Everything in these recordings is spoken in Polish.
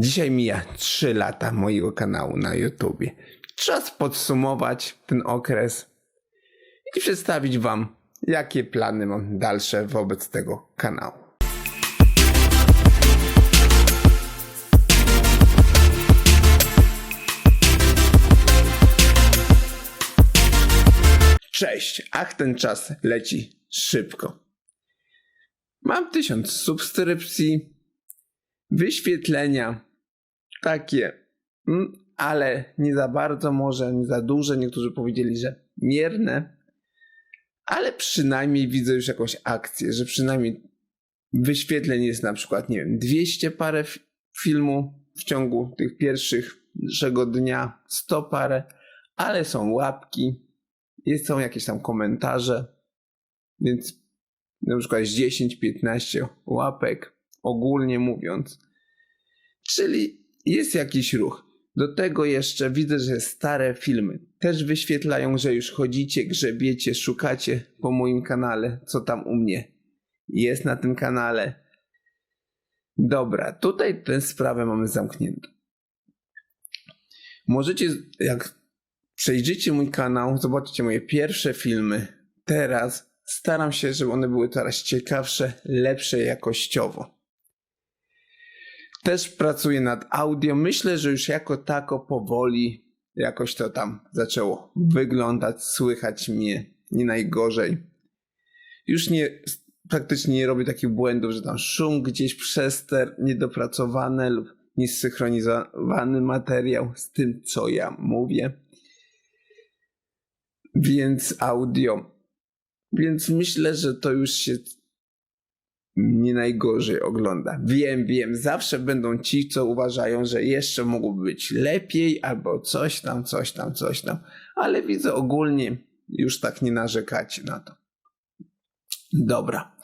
Dzisiaj mija 3 lata mojego kanału na YouTubie. Czas podsumować ten okres i przedstawić Wam, jakie plany mam dalsze wobec tego kanału. Cześć, ach ten czas leci szybko. Mam tysiąc subskrypcji, wyświetlenia takie, mm, ale nie za bardzo może, nie za duże. Niektórzy powiedzieli, że mierne, ale przynajmniej widzę już jakąś akcję, że przynajmniej wyświetleń jest na przykład, nie wiem, 200 parę fi- filmu w ciągu tych pierwszego dnia, 100 parę, ale są łapki, jest, są jakieś tam komentarze, więc na przykład jest 10-15 łapek, ogólnie mówiąc. Czyli jest jakiś ruch. Do tego jeszcze widzę, że stare filmy też wyświetlają, że już chodzicie, grzebiecie, szukacie po moim kanale, co tam u mnie jest na tym kanale. Dobra, tutaj tę sprawę mamy zamkniętą. Możecie, jak przejrzycie mój kanał, zobaczycie moje pierwsze filmy. Teraz staram się, żeby one były coraz ciekawsze, lepsze jakościowo. Też pracuję nad audio. Myślę, że już jako tako powoli jakoś to tam zaczęło wyglądać, słychać mnie nie najgorzej. Już nie, praktycznie nie robię takich błędów, że tam szum gdzieś przester, niedopracowane lub niesynchronizowany materiał z tym, co ja mówię. Więc audio. Więc myślę, że to już się nie najgorzej ogląda. Wiem, wiem, zawsze będą ci, co uważają, że jeszcze mogłoby być lepiej, albo coś tam, coś tam, coś tam, ale widzę ogólnie już tak nie narzekacie na to. Dobra.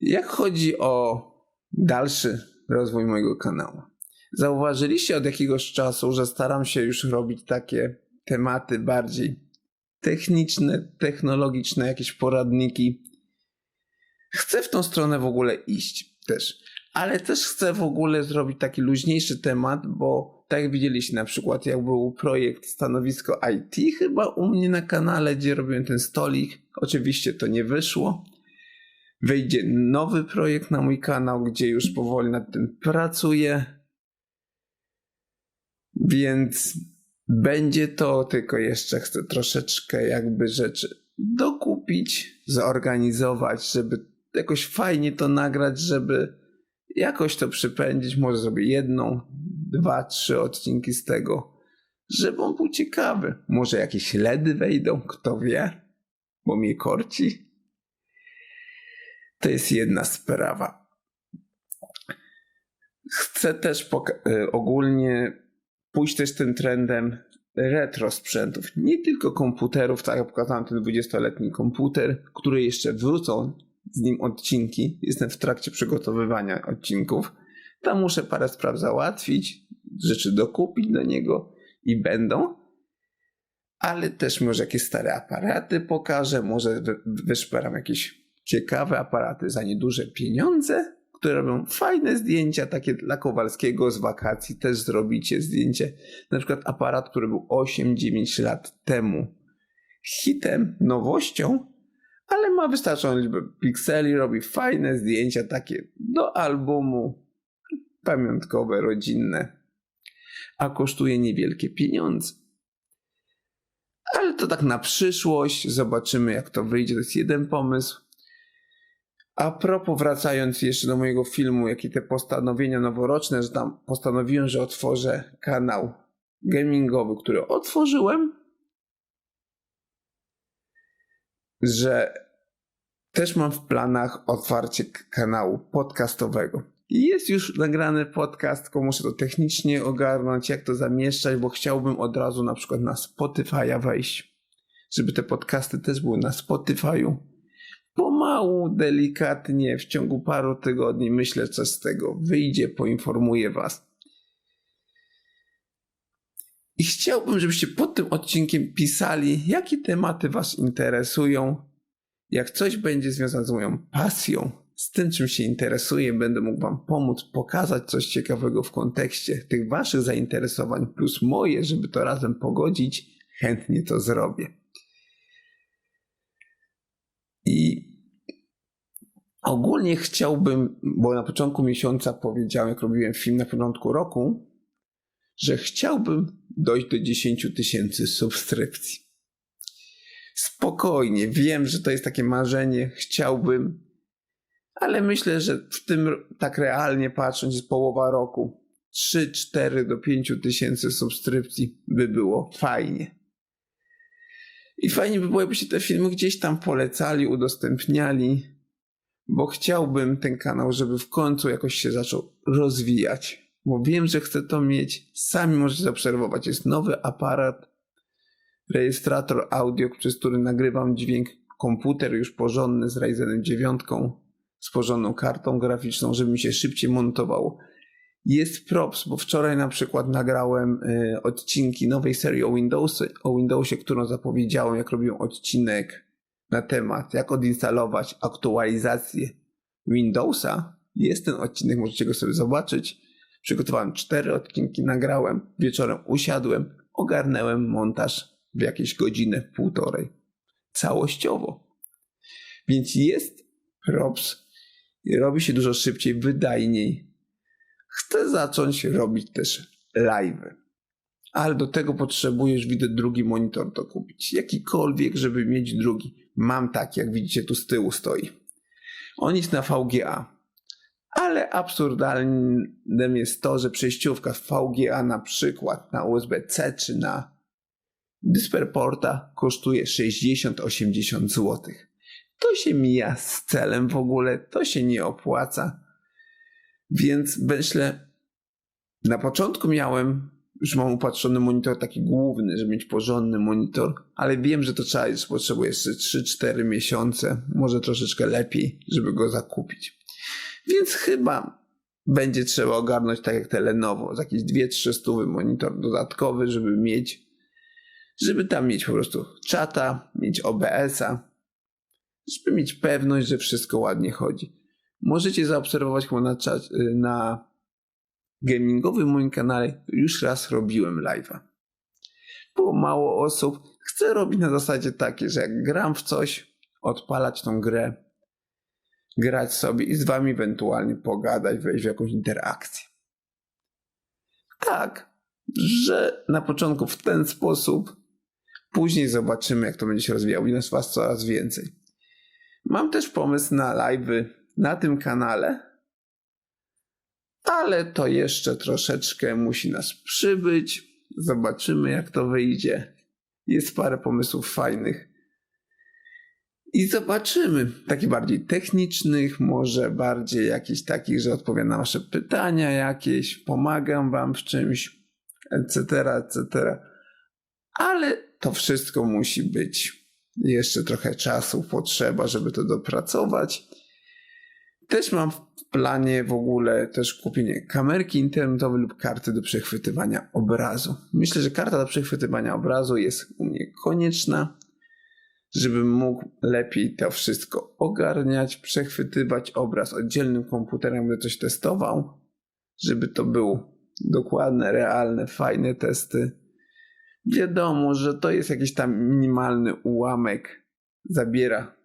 Jak chodzi o dalszy rozwój mojego kanału? Zauważyliście od jakiegoś czasu, że staram się już robić takie tematy bardziej techniczne, technologiczne, jakieś poradniki. Chcę w tą stronę w ogóle iść też, ale też chcę w ogóle zrobić taki luźniejszy temat, bo tak jak widzieliście na przykład, jak był projekt stanowisko IT chyba u mnie na kanale, gdzie robiłem ten stolik. Oczywiście to nie wyszło. Wejdzie nowy projekt na mój kanał, gdzie już powoli nad tym pracuję. Więc będzie to, tylko jeszcze chcę troszeczkę jakby rzeczy dokupić, zorganizować, żeby jakoś fajnie to nagrać, żeby jakoś to przypędzić. Może zrobię jedną, dwa, trzy odcinki z tego, żeby on był ciekawy. Może jakieś LEDy wejdą, kto wie, bo mnie korci. To jest jedna sprawa. Chcę też y, ogólnie pójść też tym trendem retro sprzętów. Nie tylko komputerów, tak jak pokazałem ten 20-letni komputer, który jeszcze wrócą z nim odcinki. Jestem w trakcie przygotowywania odcinków. Tam muszę parę spraw załatwić, rzeczy dokupić do niego i będą. Ale też może jakieś stare aparaty pokażę, może wy- wyszperam jakieś ciekawe aparaty za nieduże pieniądze, które robią fajne zdjęcia, takie dla Kowalskiego z wakacji. Też zrobicie zdjęcie. Na przykład aparat, który był 8-9 lat temu hitem, nowością, ale ma wystarczającą liczbę pikseli, robi fajne zdjęcia takie do albumu pamiątkowe, rodzinne, a kosztuje niewielkie pieniądze. Ale to tak na przyszłość, zobaczymy jak to wyjdzie, to jest jeden pomysł. A propos, wracając jeszcze do mojego filmu, jakie te postanowienia noworoczne, że tam postanowiłem, że otworzę kanał gamingowy, który otworzyłem, że też mam w planach otwarcie kanału podcastowego. Jest już nagrany podcast, tylko muszę to technicznie ogarnąć, jak to zamieszczać, bo chciałbym od razu na przykład na Spotify'a wejść, żeby te podcasty też były na Spotify'u. Pomału, delikatnie, w ciągu paru tygodni myślę, co z tego wyjdzie, poinformuję Was. I chciałbym, żebyście pod tym odcinkiem pisali, jakie tematy Was interesują. Jak coś będzie związane z moją pasją, z tym, czym się interesuję, będę mógł Wam pomóc, pokazać coś ciekawego w kontekście tych Waszych zainteresowań, plus moje, żeby to razem pogodzić, chętnie to zrobię. I ogólnie chciałbym, bo na początku miesiąca powiedziałem, jak robiłem film na początku roku, że chciałbym dojść do 10 tysięcy subskrypcji. Spokojnie, wiem, że to jest takie marzenie, chciałbym, ale myślę, że w tym tak realnie patrząc jest połowa roku. 3, 4 do 5 tysięcy subskrypcji by było fajnie. I fajnie by było, jakbyście te filmy gdzieś tam polecali, udostępniali, bo chciałbym ten kanał, żeby w końcu jakoś się zaczął rozwijać. Bo wiem, że chcę to mieć. Sami możecie zaobserwować. Jest nowy aparat, rejestrator audio, przez który nagrywam dźwięk. Komputer już porządny z Ryzenem 9, z porządną kartą graficzną, żeby mi się szybciej montowało. Jest props, bo wczoraj na przykład nagrałem y, odcinki nowej serii o Windowsie, o Windowsie, którą zapowiedziałem, jak robiłem odcinek na temat, jak odinstalować aktualizację Windowsa. Jest ten odcinek, możecie go sobie zobaczyć. Przygotowałem cztery odcinki, nagrałem, wieczorem usiadłem, ogarnęłem montaż w jakieś godzinę, półtorej. Całościowo. Więc jest props. Robi się dużo szybciej, wydajniej. Chcę zacząć robić też live. Ale do tego potrzebujesz, widzę, drugi monitor do kupić. Jakikolwiek, żeby mieć drugi. Mam taki, jak widzicie, tu z tyłu stoi. On jest na VGA. Ale absurdalnym jest to, że przejściówka z VGA na przykład na USB-C czy na DisplayPorta kosztuje 60-80 zł. To się mija z celem w ogóle, to się nie opłaca. Więc myślę, na początku miałem, już mam upatrzony monitor taki główny, żeby mieć porządny monitor, ale wiem, że to trzeba, już potrzebuje jeszcze 3-4 miesiące, może troszeczkę lepiej, żeby go zakupić. Więc chyba będzie trzeba ogarnąć tak jak te Lenovo, z jakieś 2-3 stówy monitor dodatkowy, żeby mieć, żeby tam mieć po prostu czata, mieć OBS-a, żeby mieć pewność, że wszystko ładnie chodzi. Możecie zaobserwować chyba na, czat, na gamingowym moim kanale, już raz robiłem live'a. Było mało osób. Chcę robić na zasadzie takie, że jak gram w coś, odpalać tą grę, grać sobie i z wami ewentualnie pogadać, wejść w jakąś interakcję. Tak, że na początku w ten sposób, później zobaczymy, jak to będzie się rozwijało. Jest was coraz więcej. Mam też pomysł na live'y na tym kanale, ale to jeszcze troszeczkę musi nas przybyć. Zobaczymy, jak to wyjdzie. Jest parę pomysłów fajnych. I zobaczymy, takich bardziej technicznych, może bardziej jakichś takich, że odpowiem na Wasze pytania jakieś, pomagam Wam w czymś, etc., etc. Ale to wszystko musi być. Jeszcze trochę czasu potrzeba, żeby to dopracować. Też mam w planie w ogóle też kupienie kamerki internetowej lub karty do przechwytywania obrazu. Myślę, że karta do przechwytywania obrazu jest u mnie konieczna, żebym mógł lepiej to wszystko ogarniać, przechwytywać obraz oddzielnym komputerem, gdy coś testował, żeby to były dokładne, realne, fajne testy. Wiadomo, że to jest jakiś tam minimalny ułamek, zabiera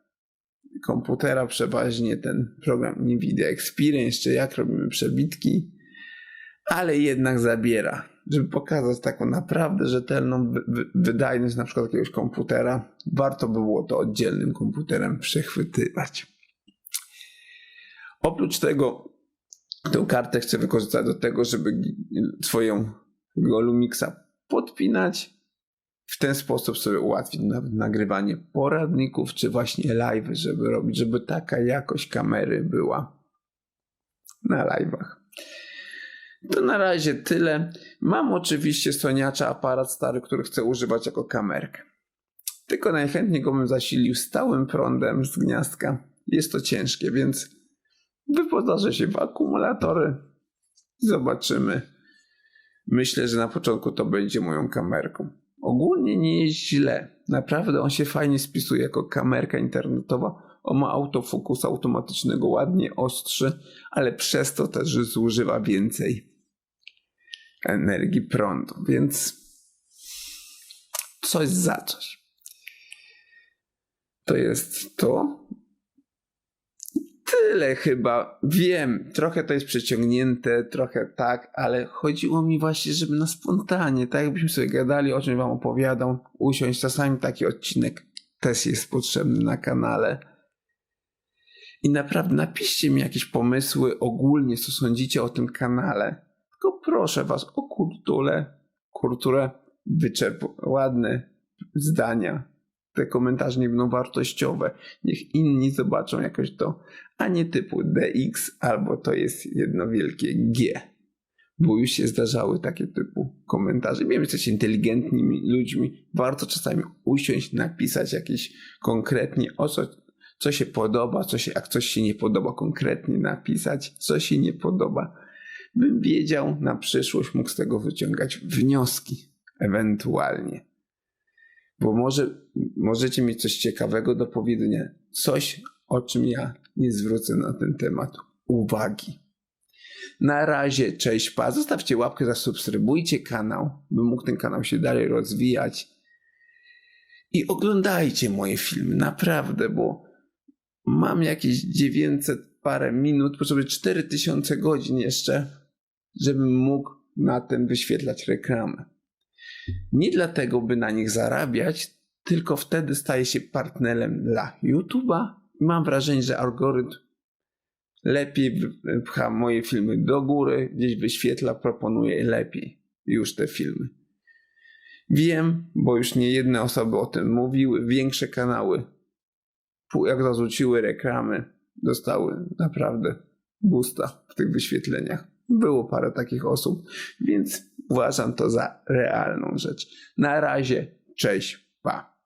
komputera przeważnie ten program NVIDIA Experience, czy jak robimy przebitki, ale jednak zabiera. Żeby pokazać taką naprawdę rzetelną wydajność na przykład jakiegoś komputera, warto by było to oddzielnym komputerem przechwytywać. Oprócz tego tę kartę chcę wykorzystać do tego, żeby swoją Lumixa podpinać w ten sposób sobie ułatwić nagrywanie poradników, czy właśnie live, żeby robić, żeby taka jakość kamery była na live'ach. To na razie tyle. Mam oczywiście Soniacza aparat stary, który chcę używać jako kamerkę. Tylko najchętniej go bym zasilił stałym prądem z gniazdka. Jest to ciężkie, więc wyposażę się w akumulatory. Zobaczymy. Myślę, że na początku to będzie moją kamerką. Ogólnie nie jest źle. Naprawdę on się fajnie spisuje jako kamerka internetowa. on ma autofokus automatycznego, ładnie ostrzy, ale przez to też zużywa więcej energii prądu, więc coś za coś. To jest to. Tyle chyba. Wiem, trochę to jest przeciągnięte, trochę tak, ale chodziło mi właśnie, żeby na spontanie, tak jakbyśmy sobie gadali, o czym wam opowiadał, usiąść. Czasami taki odcinek też jest potrzebny na kanale. I naprawdę napiszcie mi jakieś pomysły ogólnie, co sądzicie o tym kanale. Tylko proszę was o kulturę, kulturę, wyczerp, ładne zdania. Te komentarze nie będą wartościowe. Niech inni zobaczą jakoś to, a nie typu DX albo to jest jedno wielkie G. Bo już się zdarzały takie typu komentarze. Wiem, że jesteście inteligentnymi ludźmi. Warto czasami usiąść, napisać jakieś konkretnie o co, co się podoba, co się, jak coś się nie podoba, konkretnie napisać, co się nie podoba. Bym wiedział na przyszłość, mógł z tego wyciągać wnioski, ewentualnie bo może możecie mieć coś ciekawego do powiedzenia, coś, o czym ja nie zwrócę na ten temat uwagi. Na razie, cześć pa, zostawcie łapkę, zasubskrybujcie kanał, by mógł ten kanał się dalej rozwijać. I oglądajcie moje filmy, naprawdę, bo mam jakieś 900 parę minut, potrzebuję 4000 godzin jeszcze, żebym mógł na tym wyświetlać reklamę. Nie dlatego, by na nich zarabiać, tylko wtedy staje się partnerem dla YouTube'a. Mam wrażenie, że algorytm lepiej pcha moje filmy do góry, gdzieś wyświetla, proponuje lepiej już te filmy. Wiem, bo już nie jedne osoby o tym mówiły, większe kanały, jak zarzuciły reklamy, dostały naprawdę busta w tych wyświetleniach. Było parę takich osób, więc uważam to za realną rzecz. Na razie, cześć, pa.